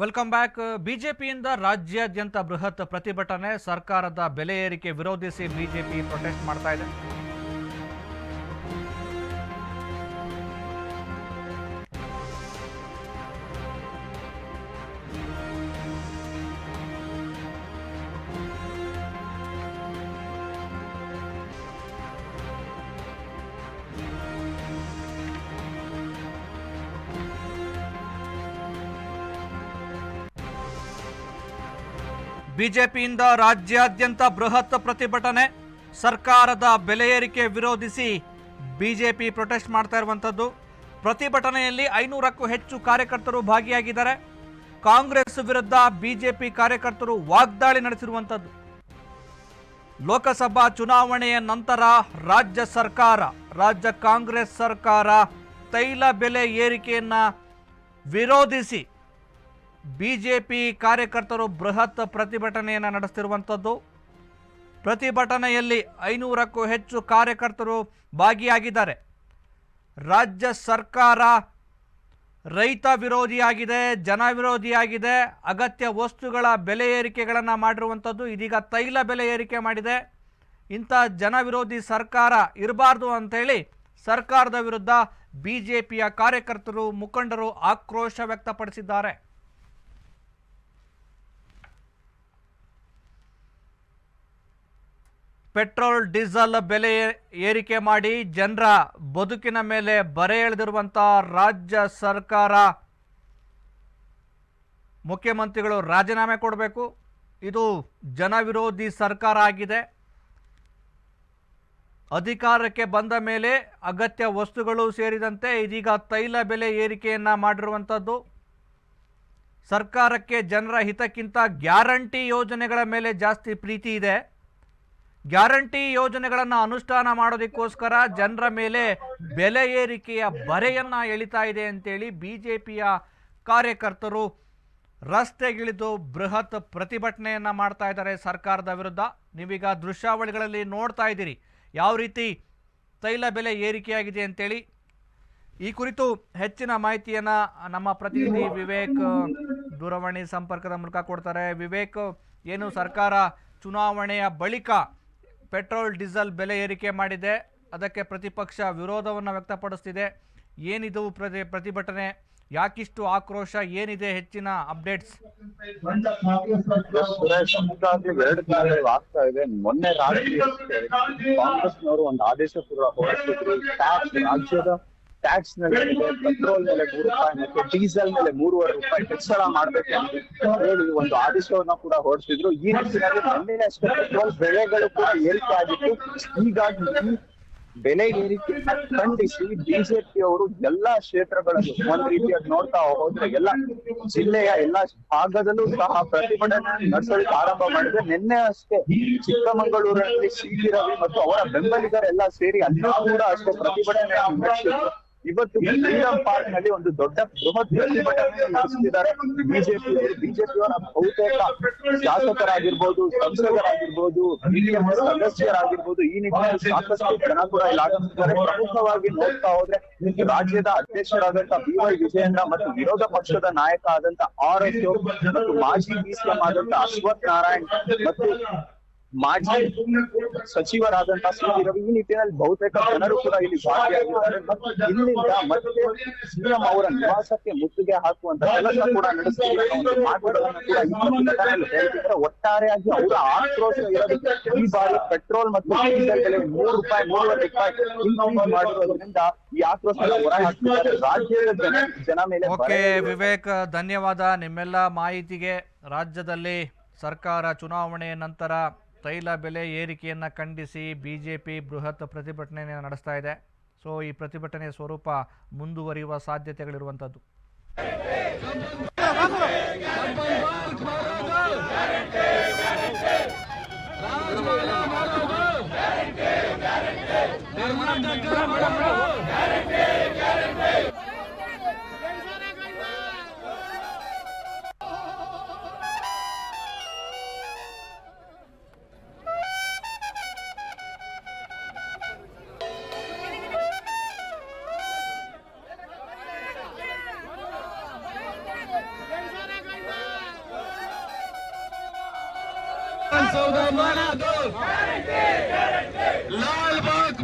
Welcome back ಬಿಜೆಪಿಯಿಂದ ರಾಜ್ಯಾದ್ಯಂತ ಬೃಹತ್ ಪ್ರತಿಭಟನೆ. ಸರ್ಕಾರದ ಬೆಲೆ ಏರಿಕೆ ವಿರೋಧಿಸಿ ಬಿಜೆಪಿ ಪ್ರೊಟೆಸ್ಟ್ ಮಾಡ್ತಾ ಇದೆ. ಬಿಜೆಪಿಯಿಂದ ರಾಜ್ಯಾದ್ಯಂತ ಬೃಹತ್ ಪ್ರತಿಭಟನೆ, ಸರ್ಕಾರದ ಬೆಲೆ ಏರಿಕೆ ವಿರೋಧಿಸಿ ಬಿಜೆಪಿ ಪ್ರೊಟೆಸ್ಟ್ ಮಾಡ್ತಾ ಇರುವಂಥದ್ದು. ಪ್ರತಿಭಟನೆಯಲ್ಲಿ ಐನೂರಕ್ಕೂ ಹೆಚ್ಚು ಕಾರ್ಯಕರ್ತರು ಭಾಗಿಯಾಗಿದ್ದಾರೆ. ಕಾಂಗ್ರೆಸ್ ವಿರುದ್ಧ ಬಿಜೆಪಿ ಕಾರ್ಯಕರ್ತರು ವಾಗ್ದಾಳಿ ನಡೆಸಿರುವಂಥದ್ದು. ಲೋಕಸಭಾ ಚುನಾವಣೆಯ ನಂತರ ರಾಜ್ಯ ಸರ್ಕಾರ, ರಾಜ್ಯ ಕಾಂಗ್ರೆಸ್ ಸರ್ಕಾರ ತೈಲ ಬೆಲೆ ಏರಿಕೆಯನ್ನು ವಿರೋಧಿಸಿ ಬಿಜೆಪಿ ಕಾರ್ಯಕರ್ತರು ಬೃಹತ್ ಪ್ರತಿಭಟನೆಯನ್ನು ನಡೆಸ್ತಿರುವಂಥದ್ದು ಪ್ರತಿಭಟನೆಯಲ್ಲಿ ಐನೂರಕ್ಕೂ ಹೆಚ್ಚು ಕಾರ್ಯಕರ್ತರು ಭಾಗಿಯಾಗಿದ್ದಾರೆ. ರಾಜ್ಯ ಸರ್ಕಾರ ರೈತ ವಿರೋಧಿಯಾಗಿದೆ, ಜನ ವಿರೋಧಿಯಾಗಿದೆ, ಅಗತ್ಯ ವಸ್ತುಗಳ ಬೆಲೆ ಏರಿಕೆಗಳನ್ನು ಮಾಡಿರುವಂಥದ್ದು ಇದೀಗ ತೈಲ ಬೆಲೆ ಏರಿಕೆ ಮಾಡಿದೆ. ಇಂಥ ಜನ ವಿರೋಧಿ ಸರ್ಕಾರ ಇರಬಾರ್ದು ಅಂಥೇಳಿ ಸರ್ಕಾರದ ವಿರುದ್ಧ ಬಿ ಜೆ ಪಿಯ ಕಾರ್ಯಕರ್ತರು ಮುಖಂಡರು ಆಕ್ರೋಶ ವ್ಯಕ್ತಪಡಿಸಿದ್ದಾರೆ. ಪೆಟ್ರೋಲ್, ಡೀಸೆಲ್ ಬೆಲೆ ಏರಿಕೆ ಮಾಡಿ ಜನರ ಬದುಕಿನ ಮೇಲೆ ಬರೆ ಎಳೆದಿರುವಂಥ ರಾಜ್ಯ ಸರ್ಕಾರ. ಮುಖ್ಯಮಂತ್ರಿಗಳು ರಾಜೀನಾಮೆ ಕೊಡಬೇಕು. ಇದು ಜನವಿರೋಧಿ ಸರ್ಕಾರ ಆಗಿದೆ. ಅಧಿಕಾರಕ್ಕೆ ಬಂದ ಮೇಲೆ ಅಗತ್ಯ ವಸ್ತುಗಳು ಸೇರಿದಂತೆ ಇದೀಗ ತೈಲ ಬೆಲೆ ಏರಿಕೆಯನ್ನು ಮಾಡಿರುವಂಥದ್ದು ಸರ್ಕಾರಕ್ಕೆ ಜನರ ಹಿತಕ್ಕಿಂತ ಗ್ಯಾರಂಟಿ ಯೋಜನೆಗಳ ಮೇಲೆ ಜಾಸ್ತಿ ಪ್ರೀತಿ ಇದೆ. ಗ್ಯಾರಂಟಿ ಯೋಜನೆಗಳನ್ನು ಅನುಷ್ಠಾನ ಮಾಡೋದಕ್ಕೋಸ್ಕರ ಜನರ ಮೇಲೆ ಬೆಲೆ ಏರಿಕೆಯ ಬರೆಯನ್ನು ಎಳಿತಾ ಇದೆ ಅಂತೇಳಿ ಬಿ ಜೆ ಪಿಯ ಕಾರ್ಯಕರ್ತರು ರಸ್ತೆಗಿಳಿದು ಬೃಹತ್ ಪ್ರತಿಭಟನೆಯನ್ನು ಮಾಡ್ತಾ ಇದ್ದಾರೆ ಸರ್ಕಾರದ ವಿರುದ್ಧ. ನೀವೀಗ ದೃಶ್ಯಾವಳಿಗಳಲ್ಲಿ ನೋಡ್ತಾ ಇದ್ದೀರಿ. ಯಾವ ರೀತಿ ತೈಲ ಬೆಲೆ ಏರಿಕೆಯಾಗಿದೆ ಅಂತೇಳಿ. ಈ ಕುರಿತು ಹೆಚ್ಚಿನ ಮಾಹಿತಿಯನ್ನು ನಮ್ಮ ಪ್ರತಿನಿಧಿ ವಿವೇಕ್ ದೂರವಾಣಿ ಸಂಪರ್ಕದ ಮೂಲಕ ಕೊಡ್ತಾರೆ. ವಿವೇಕ್, ಏನು ಸರ್ಕಾರ ಚುನಾವಣೆಯ ಬಳಿಕ ಪೆಟ್ರೋಲ್, ಡೀಸೆಲ್ ಬೆಲೆ ಏರಿಕೆ ಮಾಡಿದೆ. ಅದಕ್ಕೆ ಪ್ರತಿಪಕ್ಷ ವಿರೋಧವನ್ನು ವ್ಯಕ್ತಪಡಿಸ್ತಿದೆ. ಏನಿದು ಪ್ರತಿ, ಪ್ರತಿಭಟನೆ? ಯಾಕಿಷ್ಟು ಆಕ್ರೋಶ? ಏನಿದೆ ಹೆಚ್ಚಿನ ಅಪ್ಡೇಟ್ಸ್? ಮೊನ್ನೆ ಕಾಂಗ್ರೆಸ್ನವರು ಒಂದು ಆದೇಶ ರಾಜ್ಯದ ಟ್ಯಾಕ್ಸ್ನಲ್ಲಿ ಪೆಟ್ರೋಲ್ ಮೇಲೆ ಮೂರು ರೂಪಾಯಿ ಮತ್ತೆ ಡೀಸೆಲ್ ಮೇಲೆ ಮೂರುವರೆ ರೂಪಾಯಿ ಹೆಚ್ಚಳ ಮಾಡ್ಬೇಕು ಅಂತ ಹೇಳಿ ಒಂದು ಆದೇಶವನ್ನ ಕೂಡ ಹೊರಡಿಸಿದ್ರು. ಈ ನಿಟ್ಟಿನಲ್ಲಿ ಮಣ್ಣಿನ ಅಷ್ಟೇ ಪೆಟ್ರೋಲ್ ಬೆಳೆಗಳು ಕೂಡ ಏರಿಕೆ ಆಗಿತ್ತು. ಹೀಗಾಗಿ ಬೆಲೆ ಏರಿಕೆ ಖಂಡಿಸಿ ಬಿಜೆಪಿ ಅವರು ಎಲ್ಲಾ ಕ್ಷೇತ್ರಗಳಲ್ಲೂ ಒಂದ್ ರೀತಿಯಾಗಿ ನೋಡ್ತಾ ಹೋದ್ರೆ ಎಲ್ಲ ಜಿಲ್ಲೆಯ ಎಲ್ಲಾ ಭಾಗದಲ್ಲೂ ಸಹ ಪ್ರತಿಭಟನೆ ನಡೆಸಲಿಕ್ಕೆ ಆರಂಭ ಮಾಡಿದ್ರೆ ನಿನ್ನೆ ಅಷ್ಟೇ ಚಿಕ್ಕಮಗಳೂರಿನಲ್ಲಿ ಸಿ ರವಿ ಮತ್ತು ಅವರ ಬೆಂಬಲಿಗರೆಲ್ಲ ಸೇರಿ ಅಲ್ಲೂ ಕೂಡ ಅಷ್ಟೇ ಪ್ರತಿಭಟನೆ ನಡೆಸಿದ್ರು. ಇವತ್ತು ಫ್ರೀಡಂ ಪಾರ್ಕ್ನಲ್ಲಿ ಒಂದು ದೊಡ್ಡ ಬೃಹತ್ ಪ್ರತಿಭಟನೆ ನಡೆಸುತ್ತಿದ್ದಾರೆ ಬಿಜೆಪಿ ಬಿಜೆಪಿಯವರ ಬಹುತೇಕ ಶಾಸಕರಾಗಿರ್ಬೋದು ಸಂಸದರಾಗಿರ್ಬೋದು ಸದಸ್ಯರಾಗಿರ್ಬೋದು ಈ ನಿಟ್ಟಿನಲ್ಲಿ ಸಾಕಷ್ಟು ಜನ ಕೂಡ ಇಲ್ಲಿ ಆಗಮಿಸಿದ್ದಾರೆ ಪ್ರಮುಖವಾಗಿ ನೋಡ್ತಾ ಹೋದ್ರೆ ರಾಜ್ಯದ ಅಧ್ಯಕ್ಷರಾದಂತಹ ಬಿ ವೈ ವಿಜಯೇಂದ್ರ ಮತ್ತು ವಿರೋಧ ಪಕ್ಷದ ನಾಯಕ ಆದಂತ ಆರ್ ಎಸ್ ಮತ್ತು ಮಾಜಿ ಡಿಸಿಎಂ ಆದಂತ ಅಶ್ವಥ್ ನಾರಾಯಣ್ ಮತ್ತು ಮಾಜಿ ಸಚಿವರಾದಂತಹ ಸಿ ರವಿ ಈ ನಿಟ್ಟಿನಲ್ಲಿ ಬಹುತೇಕ ಜನರು ಕೂಡ ಇಲ್ಲಿ ಭಾಗಿಯಾಗಿದ್ದಾರೆ. ಇಲ್ಲಿಂದ ಮತ್ತೆ ಸಿಎಂ ಅವರ ನಿವಾಸಕ್ಕೆ ಮುತ್ತಿಗೆ ಹಾಕುವಂತ ಕೆಲಸ ಕೂಡ ಹೇಳ್ತಿದ್ದಾರೆ. ಒಟ್ಟಾರೆಯಾಗಿ ಅವರ ಆಕ್ರೋಶ ಇರೋದಕ್ಕೆ ಈ ಬಾರಿ ಪೆಟ್ರೋಲ್ ಮತ್ತು ಡೀಸೆಲ್ ಬೆಲೆ ಮೂರು ರೂಪಾಯಿ ಮೂರುವರೆ ರೂಪಾಯಿ ಇನ್ಕ್ರೀಸ್ ಮಾಡಿರೋದ್ರಿಂದ ಈ ಆಕ್ರೋಶ ಹೊರ ಹಾಕಿದ್ದಾರೆ ರಾಜ್ಯದ ಜನ ಜನ ಮೇಲೆ ವಿವೇಕ್ ಧನ್ಯವಾದ. ನಿಮ್ಮೆಲ್ಲ ಮಾಹಿತಿಗೆ ರಾಜ್ಯದಲ್ಲಿ ಸರ್ಕಾರ ಚುನಾವಣೆಯ ನಂತರ ತೈಲ ಬೆಲೆ ಏರಿಕೆಯನ್ನು ಖಂಡಿಸಿ ಬಿ ಜೆ ಪಿ ಬೃಹತ್ ಪ್ರತಿಭಟನೆಯನ್ನು ನಡೆಸ್ತಾ ಇದೆ. ಸೊ, ಈ ಪ್ರತಿಭಟನೆಯ ಸ್ವರೂಪ ಮುಂದುವರಿಯುವ ಸಾಧ್ಯತೆಗಳಿರುವಂಥದ್ದು. so the man i Lalbagh